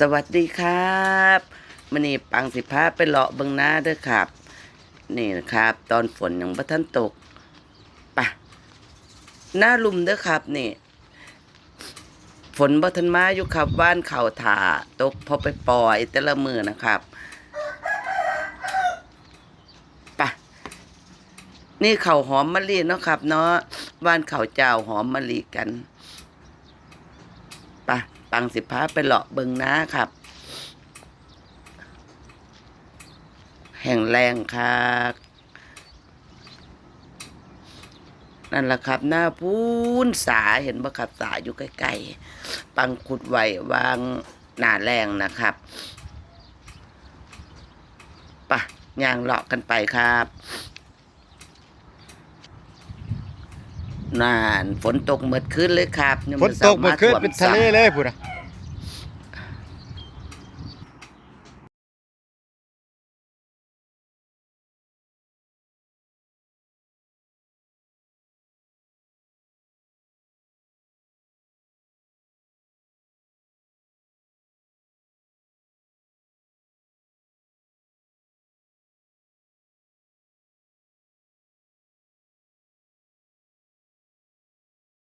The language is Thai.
สวัสดีครับมันนี่ปังสิพาไปเลาะเบิงหน้าเด้อครับ นี่นะครับ ตอนฝนยังบ่ทันตกปะหน้าลุมเด้อครับ นี่ ฝนบ่ทันมาอยู่ครับบ้านเขาถาตกพอไปปล่อยแต่ละมือนะครับปะนี่เขาหอมมะลิเนาะครับ เนาะบ้านเขาเจ้าหอมมะลิกันปะ ปังสิพาไปเลาะเบิงน้าครับ แห่งแรงครับนั่นแหละครับ หน้าพูนสาเห็นบ่ครับสาอยู่ใกล้ๆปังขุดไว้วางหน้าแรงนะครับปะย่างเลาะกันไปครับนานฝนตกเมื่อคืนเลยครับยังฝนตกเมื่อคืนช้าเป็นทะเลเลยพุ่นน่ะ